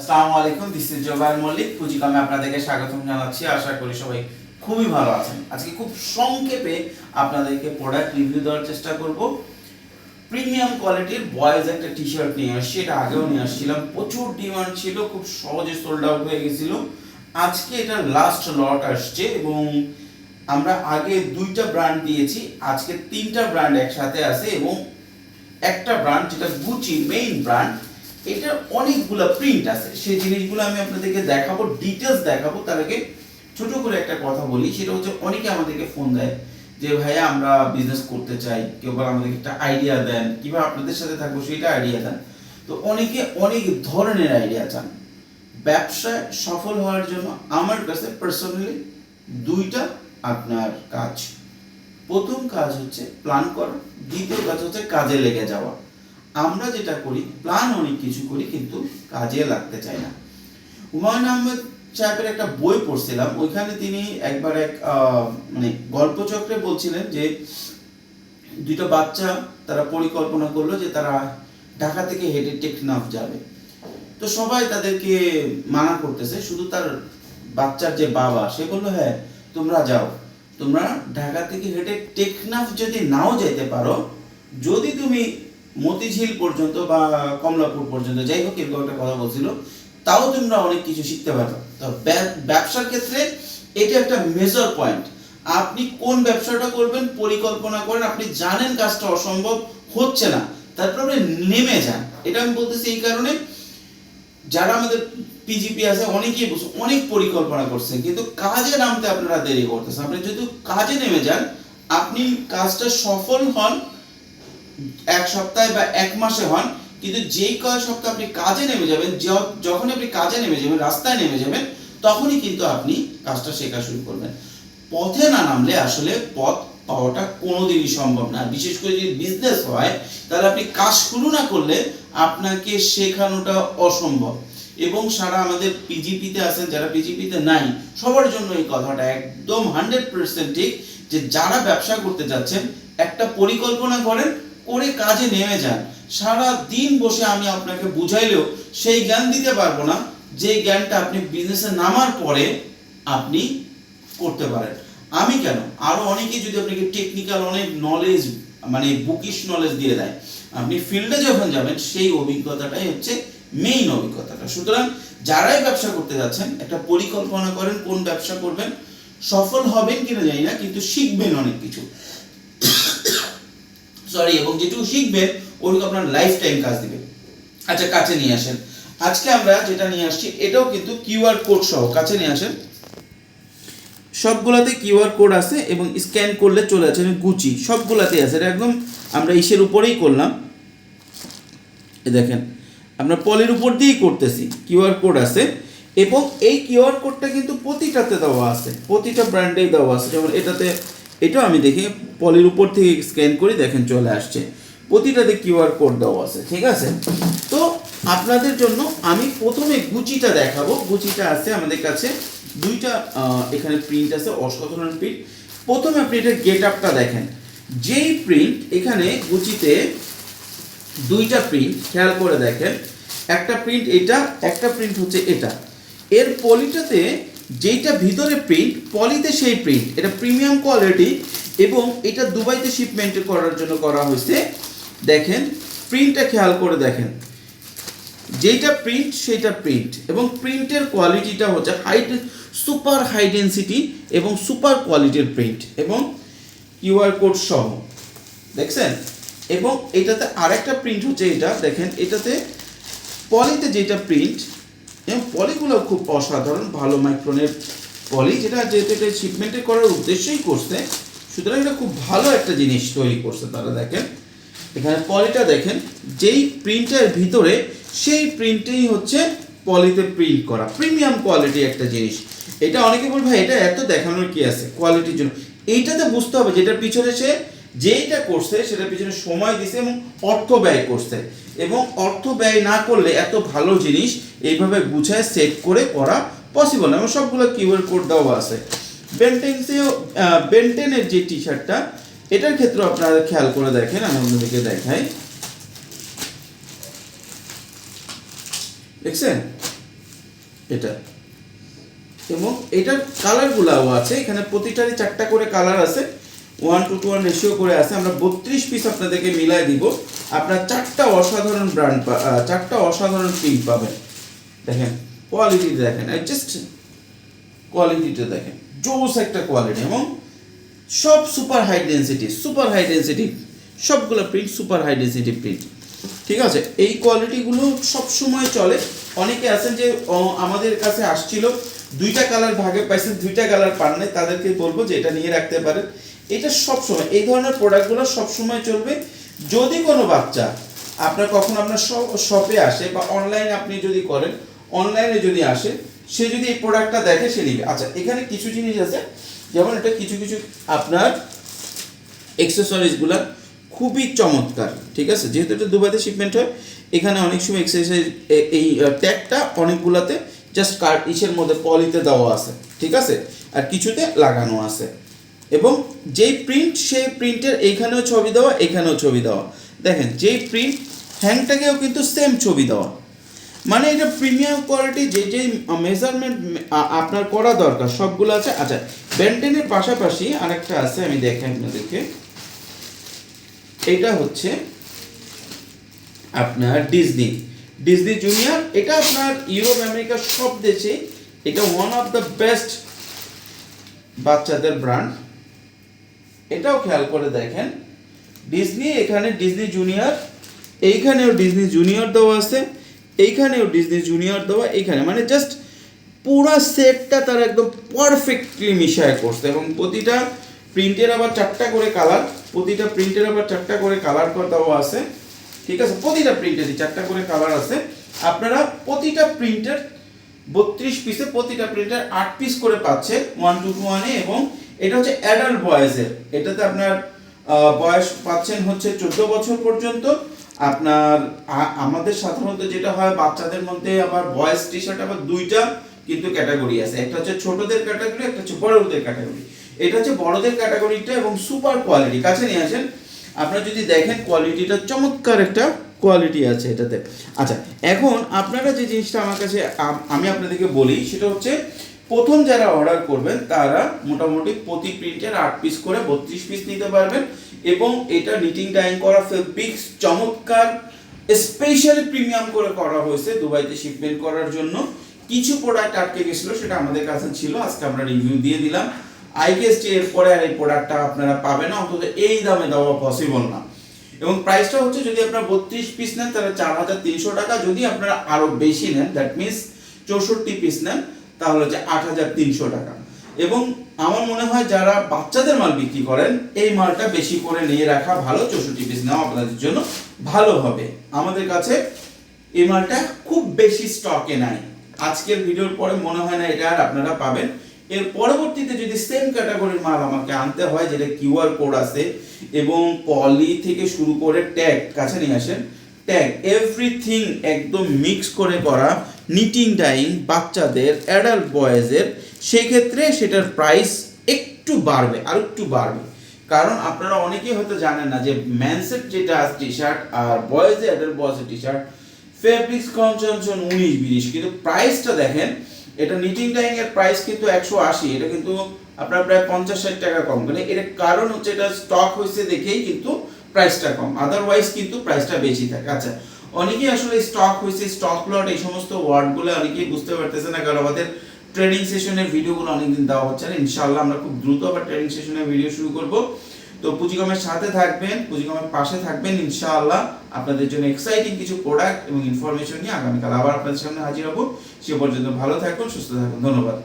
আসসালামু আলাইকুম this is Zobayer Mallick পুঁজিকামে আপনাদেরকে স্বাগতম জানাচ্ছি। আশা করি সবাই খুবই ভালো আছেন। আজকে খুব সংক্ষেপে আপনাদেরকে প্রোডাক্ট রিভিউ দেওয়ার চেষ্টা করব। প্রিমিয়াম কোয়ালিটির বয়েজ একটা টি শার্ট নিয়ে আসছি, এটা আগেও নিয়ে আসছিলাম। প্রচুর ডিমান্ড ছিল, খুব সহজে সোল্ড আউট হয়ে গেছিল। আজকে এটা লাস্ট লট আসছে এবং আমরা আগে দুইটা ব্র্যান্ড দিয়েছি, আজকে তিনটা ব্র্যান্ড একসাথে আছে এবং একটা ব্র্যান্ড যেটা গুচি মেইন ব্র্যান্ড এটার অনেকগুলো প্রিন্ট আছে। সেই জিনিসগুলো আমি আপনাদেরকে দেখাবো ডিটেলস দেখাবো। তার আগে ছোট করে একটা কথা বলি, সেটা হচ্ছে অনেকে আমাদেরকে ফোন দেয় যে, ভাইয়া, আমরা বিজনেস করতে চাই। কেউ বলে আমাদেরকে একটা আইডিয়া দেন কীভাবে আপনাদের সাথে থাকব সেটা আইডিয়া দেন। তো অনেকে অনেক ধরনের আইডিয়া চান। ব্যবসায় সফল হওয়ার জন্য আমার কাছে পার্সোনালি দুইটা আপনার কাজ। প্রথম কাজ হচ্ছে প্ল্যান করা, দ্বিতীয় কাজ হচ্ছে কাজে লেগে যাওয়া। আমরা যেটা করি প্ল্যান অনেক কিছু করি, কিন্তু কাজে লাগতে চাই না। হুমায়ুন আহমেদ সাহেবের একটা বই পড়ছিলাম, ওইখানে তিনি একবার এক মানে গল্পচক্রে বলছিলেন যে, দুইটা বাচ্চা তারা পরিকল্পনা করল যে তারা ঢাকা থেকে হেঁটে টেকনাফ যাবে। তো সবাই তাদেরকে মানা করতেছে, শুধু তার বাচ্চার যে বাবা, সে বলল হ্যাঁ তোমরা যাও। তোমরা ঢাকা থেকে হেঁটে টেকনাফ যদি নাও যেতে পারো, যদি তুমি মতিঝিল পর্যন্ত বা কমলাপুর পর্যন্ত, যাই হোক, এরকম একটা কথা বলছিল। তাও তোমরা অনেক কিছু শিখতে পারো। তো ব্যবসার ক্ষেত্রে এটা একটা মেজর পয়েন্ট আপনি কোন ব্যবসাটা করবেন পরিকল্পনা করেন, আপনি জানেন কাজটা অসম্ভব হচ্ছে না, তারপর আপনি নেমে যান। এটা আমি বলতেছি এই কারণে। যারা আমাদের পিজিপি আছে, অনেকেই বসে অনেক পরিকল্পনা করছেন কিন্তু কাজে নামতে আপনারা দেরি করতেছেন। আপনি যদি কাজে নেমে যান, আপনি কাজটা সফল হন এক সপ্তাহে বা এক মাসে হন, কিন্তু যেই কয় সপ্তাহ আপনি কাজে নেমে যাবেন যখন আপনি কাজে নেমে যাবেন, রাস্তায় নেমে যাবেন, তখনই কিন্তু আপনি কাজটা শেখা শুরু করবেন। পথে না নামলে আসলে পথ পাওয়াটা কোনোদিনই সম্ভব না। বিশেষ করে যদি বিজনেস হয়, তাহলে আপনি কাজ শুরু না করলে আপনাকে শেখানোটা অসম্ভব। এবং সারা আমাদের পিজিপিতে আছেন, যারা পিজিপিতে নাই, সবার জন্য এই কথাটা একদম হান্ড্রেড পার্সেন্ট ঠিক যে যারা ব্যবসা করতে যাচ্ছেন, একটা পরিকল্পনা করেন করে কাজে নেমে যান। সারা দিন বসে আমি আপনাকে বুঝাইলেও সেই জ্ঞান দিতে পারব না। যে জ্ঞানটা আপনি বিজনেসে নামার পরে আপনি করতে পারেন। আমি কেন? আরও অনেকে যদি আপনাকে টেকনিক্যাল অনেক নলেজ মানে বুকিশ নলেজ দিয়ে দেয়, আপনি ফিল্ডে যখন যাবেন, সেই অভিজ্ঞতাটাই হচ্ছে মেইন অভিজ্ঞতাটা। সুতরাং যারাই ব্যবসা করতে যাচ্ছেন, একটা পরিকল্পনা করেন কোন ব্যবসা করবেন, সফল হবেন কিনা জানি না, কিন্তু শিখবেন অনেক কিছু। সরি এবং যেটুকু শিখবেন ওটুকু আপনার লাইফ টাইম কাজ দিবে। আচ্ছা কাছে নিয়ে আসেন। আজকে আমরা যেটা নিয়ে আসছি, এটাও কিন্তু কিউআর কোড সহ, কাছে নিয়ে আসেন। সবগুলাতে কিউআর কোড আছে এবং স্ক্যান করলে চলে যাচ্ছে গুচি সবগুলাতেই আছে, এটা একদম আমরা ইসের উপরেই করলাম। এ দেখেন, আমরা পলের উপর দিয়েই করতেছি কিউআর কোড আছে। এবং এই কিউআর কোডটা কিন্তু প্রতিটাতে দেওয়া আছে, প্রতিটা ব্র্যান্ডেই দেওয়া আছে, যেমন এটাতে এটাও আমি দেখি পলির উপর থেকে স্ক্যান করি দেখেন চলে আসছে। প্রতিটাতে কিউআর কোড দেওয়া আছে, ঠিক আছে? তো আপনাদের জন্য আমি প্রথমে গুচিটা দেখাবো। গুচিটা আছে আমাদের কাছে। দুইটা এখানে প্রিন্ট আছে, অসাধারণ প্রিন্ট প্রথমে আপনি এটা গেট আপটা দেখেন। যেই প্রিন্ট এখানে গুচিতে দুইটা প্রিন্ট খেয়াল করে দেখেন। একটা প্রিন্ট এটা, একটা প্রিন্ট হচ্ছে এটা। এর পলিটাতে যেইটা ভিতরে প্রিন্ট পলিতে সেই প্রিন্ট এটা প্রিমিয়াম কোয়ালিটি এবং এটা দুবাইতে শিপমেন্ট করার জন্য করা হয়েছে। দেখেন প্রিন্টটা খেয়াল করে দেখেন। যেটা প্রিন্ট সেটা প্রিন্ট এবং প্রিন্টের কোয়ালিটিটা হচ্ছে হাই সুপার হাই ডেন্সিটি এবং সুপার কোয়ালিটির প্রিন্ট এবং কিউআর কোড সহ। দেখছেন? এবং এটাতে আরেকটা প্রিন্ট হচ্ছে এটা। দেখেন, এটাতে পলিতে যেটা প্রিন্ট এবং পলিগুলো খুব অসাধারণ, ভালো মাইক্রোনের পলি, যেটা যেহেতু এটা শিপমেন্টে করার উদ্দেশ্যেই করছে, সুতরাং এটা খুব ভালো একটা জিনিস তৈরি করছে তারা, দেখেন। এখানে পলিটা দেখেন, যেই প্রিন্টের ভিতরে, সেই প্রিন্টেই হচ্ছে পলিতে প্রিন্ট করা প্রিমিয়াম কোয়ালিটি একটা জিনিস। এটা অনেকে বলবে, ভাই, এটা এত দেখানোর কি আছে? কোয়ালিটির জন্য। এইটাতে বুঝতে হবে, যেটার পিছনে সে যেইটা করছে সেটার পিছনে সময় দিছে এবং অর্থ ব্যয় করছে। এবং অর্থ ব্যয় না করলে এত ভালো জিনিস এইভাবে গুছায় সেট করে করা পসিবল না। এবং সবগুলো কিউআর কোড দেওয়া আছে। বেন্টেন্সেও বেন্টেনের যে টি শার্টটা এটার ক্ষেত্রেও আপনারা খেয়াল করে দেখেন, আমি আপনাদেরকে দেখাই। দেখছেন? এটা। এবং এটার কালারগুলাও আছে। এখানে প্রতিটারই চারটা করে কালার আছে। One two two one ratio করে আছে, আমরা বত্রিশ পিস আপনাদেরকে মিলাই দিব। আপনার চারটা অসাধারণ ব্র্যান্ড চারটা অসাধারণ প্রিন্ট পাবেন। দেখেন কোয়ালিটি দেখেন জাস্ট কোয়ালিটিটা দেখেন, জোস একটা কোয়ালিটি এবং সব super high density super high density সবগুলো print super high density print ঠিক আছে? এই কোয়ালিটিগুলো সব সময় চলে। অনেকে আছেন যে আমাদের কাছে আসছিল, দুইটা কালার ভাগে পাইছেন, দুইটা কালার পান নাই তাদেরকে বলব যে এটা নিয়ে রাখতে পারেন। এটা সব সময় এই ধরনের প্রোডাক্টগুলো সব সময় চলবে। যদি কোনো বাচ্চা আপনার কখন আপনার শপে আসে বা অনলাইনে আপনি যদি করেন অনলাইনে যদি আসে, সে যদি এই প্রোডাক্টটা দেখে, সে নিবে। আচ্ছা এখানে কিছু জিনিস আছে, যেমন এটা কিছু কিছু আপনার এক্সেসরিজগুলো খুবই চমৎকার, ঠিক আছে? যেহেতু এটা দুবাইতে শিপমেন্ট হয়, এখানে অনেক সময় এক্সারসাইজ এই ট্যাগটা অনেকগুলাতে জাস্ট কার ইসের মধ্যে পলিতে দেওয়া আছে, ঠিক আছে? আর কিছুতে লাগানো আছে। এবং যেই প্রিন্ট সেই প্রিন্টের এইখানেও ছবি দেওয়া, এখানেও ছবি দেওয়া। দেখেন, যেই প্রিন্ট হ্যাংটাকেও কিন্তু সেম ছবি দেওয়া। মানে এটা প্রিমিয়াম কোয়ালিটি যে যে মেজারমেন্ট আপনার করা দরকার, সবগুলো আছে। আচ্ছা বেন্টেনের পাশাপাশি আরেকটা আছে, আমি দেখাই আপনাদেরকে। এটা হচ্ছে আপনার ডিজনি ডিজনি জুনিয়র এটা আপনার ইউরোপ আমেরিকার সব দেশে এটা ওয়ান অফ দ্য বেস্ট বাচ্চাদের ব্র্যান্ড এটাও খেয়াল করে দেখেন। ডিজনি এখানে ডিজনি জুনিয়র এইখানেও ডিজনি জুনিয়র দেওয়া আছে, এইখানেও ডিজনি জুনিয়র দেওয়া, এইখানে। মানে জাস্ট পুরো সেটটা তারা একদম পারফেক্টলি মিশায় করছে এবং প্রতিটা প্রিন্টের আবার চারটা করে কালার প্রতিটা প্রিন্টের আবার চারটা করে কালার দেওয়া আছে। ঠিক আছে? প্রতিটা প্রিন্টেরই চারটা করে কালার আছে। আপনারা প্রতিটা প্রিন্টের বত্রিশ পিসে প্রতিটা প্রিন্টের আট পিস করে পাচ্ছে ওয়ান টু ওয়ানে এবং এটা হচ্ছে অ্যাডাল্ট বয়েজের এটাতে আপনার বয়স পাচ্ছেন হচ্ছে চোদ্দ বছর পর্যন্ত। আপনার আমাদের সাধারণত যেটা হয়, বাচ্চাদের মধ্যে আবার বয়েজ টি শার্ট আবার দুইটা কিন্তু ক্যাটাগরি আছে। একটা হচ্ছে ছোটদের ক্যাটাগরি একটা হচ্ছে বড়দের ক্যাটাগরি এটা হচ্ছে বড়দের ক্যাটাগরিটা এবং সুপার কোয়ালিটি কাছে নিয়ে আসেন, আপনারা যদি দেখেন কোয়ালিটিটা চমৎকার একটা কোয়ালিটি আছে এটাতে। আচ্ছা এখন আপনারা যে জিনিসটা আমার কাছে আমি আপনাদেরকে বলি, সেটা হচ্ছে প্রথম যারা অর্ডার করবেন, তারা মোটামুটি প্রতি প্রিন্টের আট পিস করে বত্রিশ পিস নিতে পারবেন এবং এটা নিটিং ডাইং করা ফেব্রিক্স চমৎকার স্পেশালি প্রিমিয়াম করে করা হয়েছে দুবাইতে শিপমেন্ট করার জন্য। কিছু প্রোডাক্ট আটকে গেছিল, সেটা আমাদের কাছে ছিল, আজকে আমরা রিভিউ দিয়ে দিলাম। আই গেস যে এরপরে আর এই প্রোডাক্টটা আপনারা পাবেন না, অন্তত এই দামে দেওয়া পসিবল না। এবং প্রাইসটা হচ্ছে, যদি আপনারা বত্রিশ পিস নেন, তাহলে চার হাজার তিনশো টাকা। যদি আপনারা আরও বেশি নেন দ্যাট মিনস চৌষট্টি পিস নেন তাহলে হচ্ছে আট হাজার তিনশো টাকা। এবং আমার মনে হয় যারা বাচ্চাদের মাল বিক্রি করেন, এই মালটা বেশি করে নিয়ে রাখা ভালো, চৌষট্টি পিস নেওয়া আপনাদের জন্য ভালো হবে। আমাদের কাছে এই মালটা খুব বেশি স্টকে নাই। আজকের ভিডিওর পরে মনে হয় না এটা আর আপনারা পাবেন। এর পরবর্তীতে যদি সেম ক্যাটাগরির মাল আমাকে আনতে হয়, যেটা কিউআর কোড আছে এবং পলি থেকে শুরু করে ট্যাগ কাছে নিয়ে আসেন ট্যাগ এভরিথিং একদম মিক্স করে করা নিটিং ডাইং বাচ্চাদের অ্যাডাল্ট বয়েজের সেক্ষেত্রে সেটার প্রাইস একটু বাড়বে আর একটু বাড়বে। কারণ আপনারা অনেকেই হয়তো জানেন না যে ম্যানসেট যেটা টি শার্ট আর বয়েজের অ্যাডাল্ট বয়েজের টি শার্ট ফেব্রিক্স কনসেনশন উনিশ বিশ কিন্তু প্রাইসটা দেখেন, এটা নিটিং ডাইং এর প্রাইস কিন্তু একশো আশি, এটা কিন্তু আপনার প্রায় পঞ্চাশ ষাট টাকা কম। মানে এর কারণ হচ্ছে এটা স্টক হয়েছে দেখেই কিন্তু প্রাইসটা কম। আদারওয়াইজ কিন্তু প্রাইসটা বেশি থাকে। আচ্ছা অনেকেই আসলে স্টক হয়েছে স্টক লট এই সমস্ত ওয়ার্ডগুলো অনেকেই বুঝতে পারতেছে না, কারণ আমাদের ট্রেনিং সেশনের ভিডিওগুলো অনেকদিন দেওয়া হচ্ছে না। ইনশাআল্লাহ আমরা খুব দ্রুত আবার ট্রেনিং সেশনের ভিডিও শুরু করব। তো পুঁজিকমের সাথে থাকবেন পুঁজিকমের পাশে থাকবেন, ইনশাআল্লাহ আপনাদের জন্য এক্সাইটিং কিছু প্রোডাক্ট এবং ইনফরমেশন নিয়ে আগামীকাল আবার আপনাদের সামনে হাজির হব। সে পর্যন্ত ভালো থাকুন, সুস্থ থাকুন, ধন্যবাদ।